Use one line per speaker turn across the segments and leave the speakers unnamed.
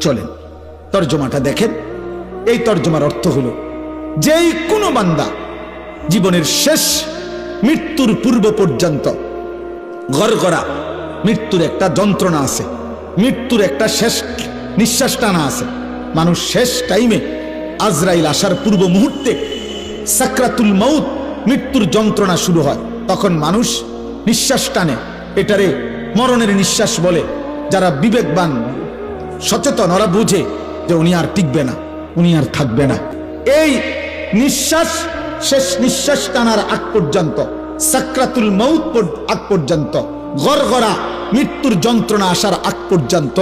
চলেন। তর্জমাটা দেখেন। এই তর্জমার অর্থ হলো, যেই কোনো বান্দা জীবনের শেষ মৃত্যুর পূর্ব পর্যন্ত গড়গড়া, মৃত্যুর একটা যন্ত্রণা আছে, মৃত্যুর একটা শেষ নিঃশ্বাস টানা আছে। মানুষ শেষ টাইমে আজরাইল আসার পূর্ব মুহূর্তে সাকরাতুল মৌত মৃত্যুর যন্ত্রণা শুরু হয়। তখন মানুষ নিঃশ্বাস টানে। এটারে মরণের নিঃশ্বাস বলে। যারা বিবেকবান সচেতন, ওরা বুঝে যে উনি আর টিকবে না, উনি আর থাকবে না। এই নিঃশ্বাস, শেষ নিঃশ্বাস টানার আগ পর্যন্ত, সাকরাতুল মৌত আগ পর্যন্ত, গড়গড়া মৃত্যুর যন্ত্রণা আসার আগ পর্যন্ত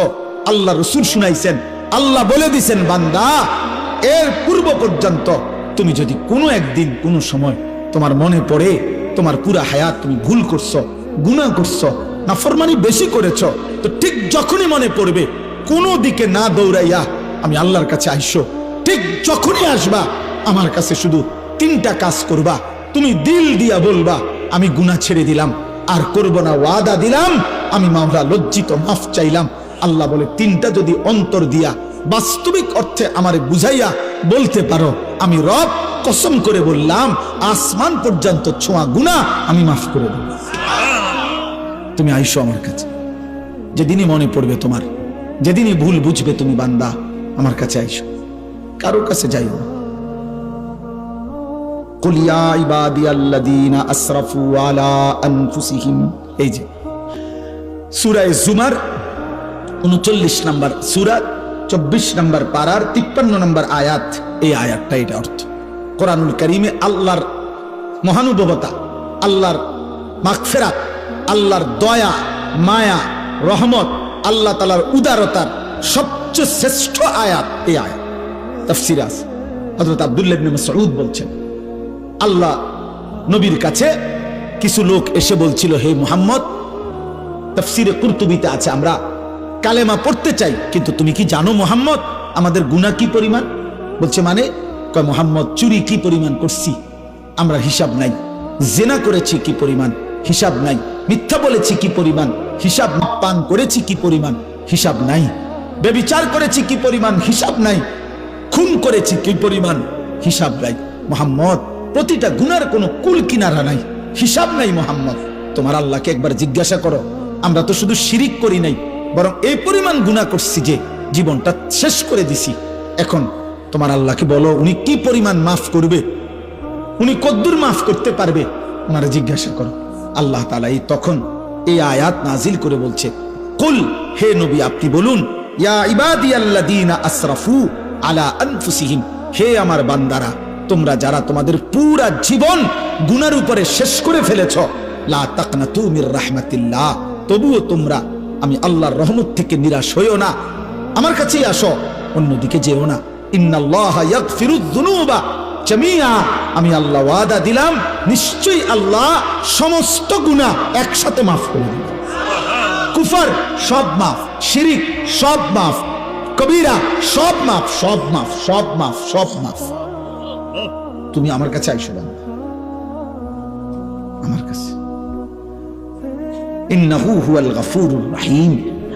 আল্লাহ রসুল শুনাইছেন, আল্লাহ বলে দিছেন, বান্দা, এর পূর্ব পর্যন্ত তুমি যদি কোনো একদিন, কোনো সময় তোমার মনে পড়ে, তোমার পুরা হায়াত তুমি ভুল করছ, গুনাহ করছ, নাফরমানি বেশি করেছ, তো ঠিক যখনই মনে পড়বে কোনো দিকে না দৌড়াইয়া আমি আল্লাহর কাছে আইসো। ঠিক যখনই আসবা, আমার কাছে শুধু তিনটা কাজ করবা। তুমি দিল দিয়া বলবা, আমি গুনাহ ছেড়ে দিলাম, আর করব না, ওয়াদা দিলাম, আমি মাওলা লজ্জিত, মাফ চাইলাম। আল্লাহ বলে, তিনটা যদি অন্তর দিয়া বাস্তবিক অর্থে আমারে বুঝাইয়া বলতে পারো, আমি রব কসম করে বললাম, আসমান পর্যন্ত ছোঁয়া গুণা আমি মাফ করে দেব। তুমি আইসো আমার কাছে। যেদিনই মনে পড়বে তোমার। যেদিনই ভুল বুঝবে তুমি বান্দা, আমার কাছে আইস। কারোর কাছে যাই না। উনচল্লিশ নম্বর চব্বিশ নম্বর নম্বর আয়াত করিমে আল্লাহর মহানুভবতা, আল্লাহর মাকফেরাত আল্লাহর দয়া, মায়া, রহমত আল্লাহ তালার উদারতার সবচেয়ে শ্রেষ্ঠ আয়াত এই আয়াত। তাফসীর আছে। হযরত আব্দুল্লাহ ইবনে মাসউদ বলছেন, আল্লাহ নবীর কাছে কিছু লোক এসে বলছিল, হে মুহাম্মদ, তফসিরে কুর্তুবিতে আছে, আমরা কালেমা পড়তে চাই, কিন্তু তুমি কি জানো মোহাম্মদ, আমাদের গুনাহ কি পরিমাণ? বলছে মানে? কয়, মোহাম্মদ, চুরি কি পরিমাণ করছি? আমরা হিসাব নাই। জেনা করেছি কি পরিমাণ? হিসাব নাই। মিথ্যা বলেছি কি পরিমাণ? হিসাব। পান করেছি কি পরিমাণ? হিসাব নাই। বেবিচার করেছি কি পরিমাণ? হিসাব নাই। খুন করেছি কি পরিমাণ? হিসাব নাই। মোহাম্মদ, প্রতিটা গুনার কোনো কুল কিনারা নাই। হিসাব নাই মোহাম্মদ। তোমার আল্লাহকে একবার জিজ্ঞাসা করো। আমরা তো শুধু শিরিক করি নাই, বরং এই পরিমাণ গুনাহ করছি যে জীবনটা শেষ করে দিছি। এখন তোমার আল্লাহকে বলো, উনি কি পরিমাণ মাফ করবে? উনি কদ্দুর মাফ করতে পারবে? ওনারা জিজ্ঞাসা করো। আল্লাহ তালা এই তখন এই আয়াত নাজিল করে বলছে, কুল, হে নবী, আপনি বলুন হে আমার বান্দারা, তোমরা যারা তোমাদের পুরা জীবন গুনার উপরে শেষ করে ফেলেছ, লা তবুও তোমরা, আমি আল্লাহর রহমত থেকে নিরাশ হইও না। আমার কাছেই আসো, অন্যদিকে যেও না। ইন্নাল্লাহ ইয়াগফিরুয যুনুবা আমি আল্লাহ ওয়াদা দিলাম, নিশ্চয়ই আল্লাহ সমস্ত গুনাহ একসাথে মাফ করে দিবেন। কুফর সব মাফ, শিরিক সব মাফ, কবিরা সব মাফ সব মাফ সব মাফ সব মাফ। তুমি আমার কাছে আইসো বান্দা। আমার কাছে।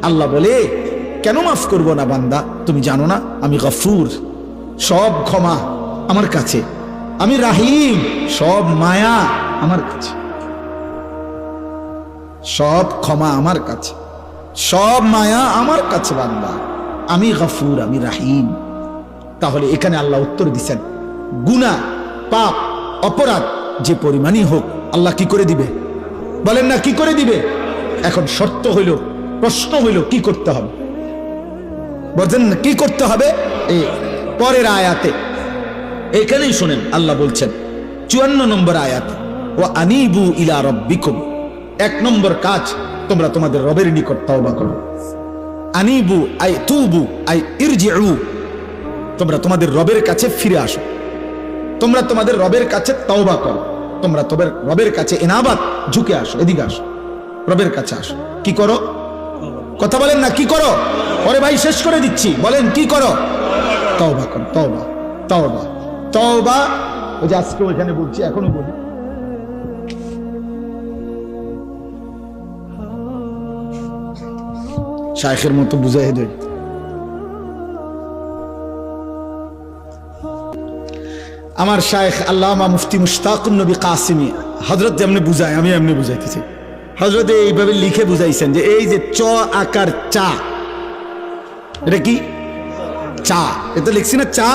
আল্লাহ বলে, কেন মাফ করব না বান্দা? তুমি জানো না, আমি গফুর। সব ক্ষমা আমার কাছে। আমি রাহিম, সব মায়া আমার কাছে। সব ক্ষমা আমার কাছে। সব মায়া আমার কাছে, বান্দা। আমি গফুর, আমি রাহিম। তাহলে এখানে আল্লাহ উত্তর দিচ্ছেন গুনা পাপ, অপরাধ যে পরিমাণই হোক, আল্লাহ কি করে দিবে? বলেন না, কি করে দিবে? এখন শর্ত হইল, প্রশ্ন হইল, কি করতে হবে? বলছেন, কি করতে হবে? এই পরের আয়াতে এখানেই শোনেন, আল্লাহ বলছেন, চুয়ান্ন নম্বর আয়াত ও আনিবু ইলা রব্বিকুম। এক নম্বর কাজ, তোমরা তোমাদের রবের নিকট তওবা করো। আনিবু, আই তুবু, আই ইরজিউ। তোমরা তোমাদের রবের কাছে ফিরে আসো। তোমরা তোমাদের রবের কাছে তওবা করো। তোমরা তোমাদের রবের কাছে এনাবাত, ঝুঁকে আসো, এদিকে আসো। রবের কাছে আসো। কি করো? কথা বলেন না, কি করো? ওরে ভাই শেষ করে দিচ্ছি। বলেন, কি করো? তওবা করো, তওবা তওবা। তওবা। ওই যে আজকে ওইখানে বলছি এখনও বলি। শাইখের মতো বুঝাই দেয় আমার শায়েখ আল্লামা মুফতি মুশতাক নবী কাসিমি হজরত যেমনি বুঝায়, আমি এমনি বুঝাইতেছি। হজরত এইভাবে লিখে বুঝাইছেন যে এই যে চ আকার চা, এটা কি? চা, এটা লিখছি না চা?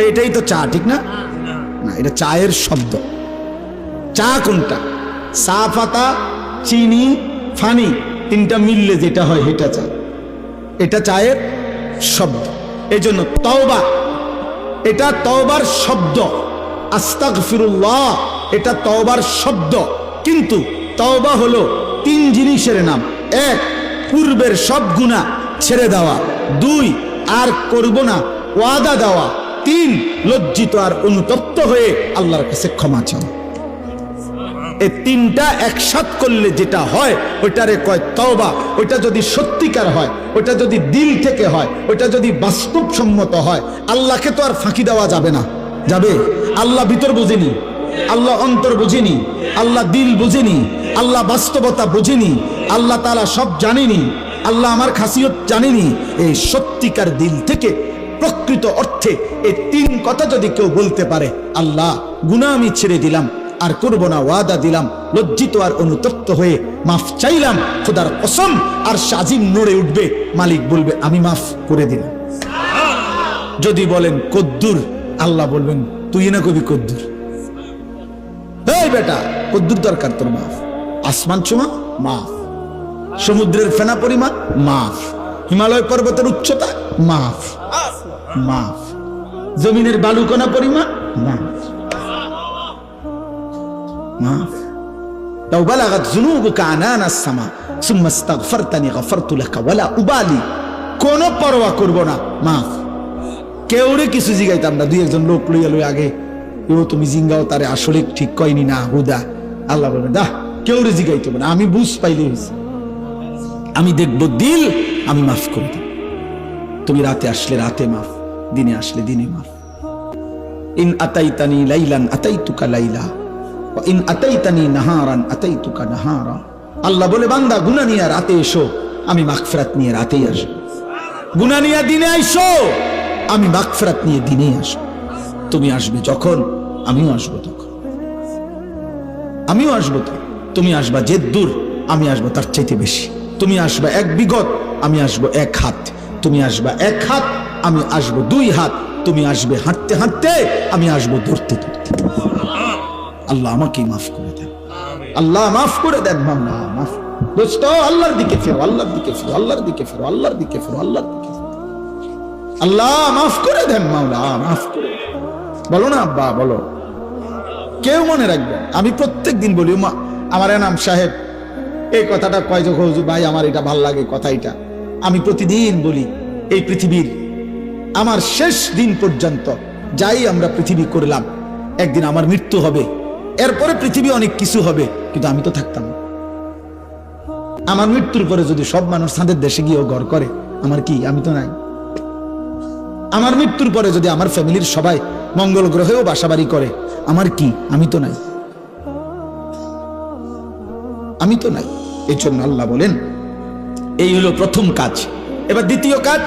এটাই তো চা, ঠিক না? না, এটা চায়ের শব্দ। চা কোনটা? চা, পাতা, চিনি, ফানি, তিনটা মিললে যেটা হয় এটা চা। এটা চায়ের শব্দ। এই জন্য তওবা, এটা তওবার শব্দ। আস্তাক ফিরুল্লাহ এটা তওবার শব্দ। কিন্তু তওবা হলো তিন জিনিসের নাম। এক, পূর্বের সব গুণা ছেড়ে দেওয়া। দুই, আর করব না, ওয়াদা দেওয়া। তিন লজ্জিত আর অনুতপ্ত হয়ে আল্লাহর কাছে ক্ষমা চাওয়া এই তিনটা একসাথ করলে যেটা হয়, ওইটারে কয় তওবা, ওইটা যদি সত্যিকার হয়, ওইটা যদি দিল থেকে হয়, ওইটা যদি বাস্তবসম্মত হয়, আল্লাহকে তো আর ফাঁকি দেওয়া যাবে না। যাবে? আল্লাহ ভিতর বুঝেনি, আল্লাহ অন্তর বুঝেনি, আল্লাহ দিল বুঝেনি, আল্লাহ বাস্তবতা বুঝেনি, আল্লাহ তালা সব জানেনি, আল্লাহ আমার খাসিয়ত জানেনি। এই সত্যিকার দিল থেকে প্রকৃত অর্থে এই তিন কথা যদি কেউ বলতে পারে, আল্লাহ, গুনাহ আমি ছেড়ে দিলাম, আর করব না, ওয়াদা দিলাম, লজ্জিত আর অনুতপ্ত হয়ে মাফ চাইলাম, খোদার কসম, আর সাজিম নড়ে উঠবে, মালিক বলবে, আমি মাফ করে দিলাম। যদি বলেন, কদ্দুর, আল্লাহ বলবেন, তুই না কবি কদ্দুর? বেটা, কদ্দুর দরকার তোর মাফ। আসমান ছোমা মাফ। সমুদ্রের ফেনা পরিমাণ, মাফ। হিমালয় পর্বতের উচ্চতা, মাফ। মাফ জমিনের বালুকণা পরিমাণ মাফ মাফ لو بلغت ذنوبك عنان السماء ثم استغفرتني غفرت لك ولا أبالي কোনো পরোয়া করব না মাফ কেউরে কিছু জিগাইতাম না দুই একজন লোক লইয়া লই আগে ও তুমি জিঙ্গাও তারে আসলে ঠিক কয়নি না হুদা আল্লাহ বলবে দা কেউরে জিগাইতে হবে না আমি বুঝ পাইলে হয়েছে আমি দেখব দিল আমি মাফ করে দেব তুমি রাতে আসলে রাতে মাফ দিনে আসলে দিনে মাফ। ইন আতাইতানি লাইলান আতাইতুকা লাইলা, ওয়া ইন আতাইতানি নাহারান আতাইতুকা নাহারা। আল্লাহ বলে, বান্দা, গুনাহ নিয়ে রাতে এসো, আমি মাগফিরাত নিয়ে রাতেই আসব। গুনাহ নিয়ে দিনে আইসো, আমি মাগফিরাত নিয়ে দিনেই আসব। তুমি আসবে যখন, আমিও আসব তখন। আমিও আসব তো তুমি আসবা যে দূর, আমি আসব তার চাইতে বেশি। তুমি আসবা এক বিগত, আমি আসব এক হাত। তুমি আসবা এক হাত আমি আসব দুই হাত, তুমি আসবে হাঁটতে হাঁটতে, আমি আসব ধরতে ধরতে। আল্লাহ আমাকে মাফ করে দেন। আল্লাহ মাফ করে দেন মামলা মাফ। দোস্ত, আল্লাহর দিকে ফেরো, আল্লাহর দিকে ফেরো, আল্লাহর দিকে ফেরো, আল্লাহর দিকে ফেরো, আল্লাহর দিকে আল্লাহ মাফ করে দেন মাওলা মাফ করে বলো না, আব্বা, বলো। কেউ মনে রাখবে আমি প্রত্যেক দিন বলি মা আমার নাম সাহেব, এই কথাটা কয় যখন ভাই, আমার এটা ভালো লাগে, কথা এটা। আমি প্রতিদিন বলি, এই পৃথিবীর আমার শেষ দিন পর্যন্ত যাই আমরা পৃথিবী করলাম, একদিন আমার মৃত্যু হবে। এরপরে পৃথিবী অনেক কিছু হবে, কিন্তু আমি তো থাকতাম। আমার মৃত্যুর পরে যদি সব মানুষ তাদের দেশে গিয়েও ঘর করে, আমার কি, আমি তো নাই। আমার মৃত্যুর পরে যদি আমার ফ্যামিলির সবাই মঙ্গল গ্রহেও বাসাবাড়ি করে, আমার কি, আমি তো নাই। আমি তো নাই এই জন্য আল্লাহ বলেন, এই হলো প্রথম কাজ। এবার দ্বিতীয় কাজ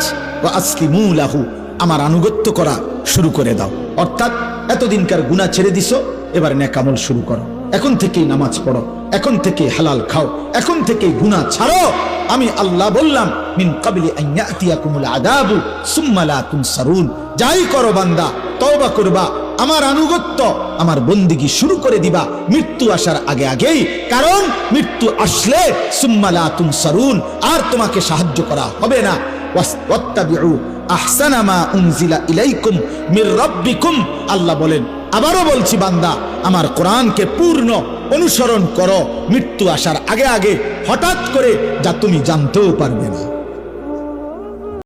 আমার আনুগত্য করা শুরু করে দাও। অর্থাৎ এতদিনকার গুনাহ ছেড়ে দিছো, এবার নেকামল শুরু করো। এখন থেকেই নামাজ পড়ো, এখন থেকে হালাল খাও, এখন থেকে গুনাহ ছাড়ো। আমি আল্লাহ বললাম, মিন কাবলি তুনসারুন। যাই করো বান্দা, তওবা করবা, আমার আনুগত্য, আমার বন্দিগি শুরু করে দিবা, মৃত্যু আসার আগে আগেই। কারণ মৃত্যু আসলে সুম্মালা তুনসারুন, আর তোমাকে সাহায্য করা হবে না। ওয়াত্তাবিউ, আহসানা মা উনজিলা ইলাইকুম মির রাব্বিকুম। আল্লাহ বলেন, আবারও বলছি বান্দা, আমার কোরআনকে পূর্ণ অনুসরণ করো। মৃত্যু আসার আগে আগে হঠাৎ করে যা তুমি জানতেও পারবে না।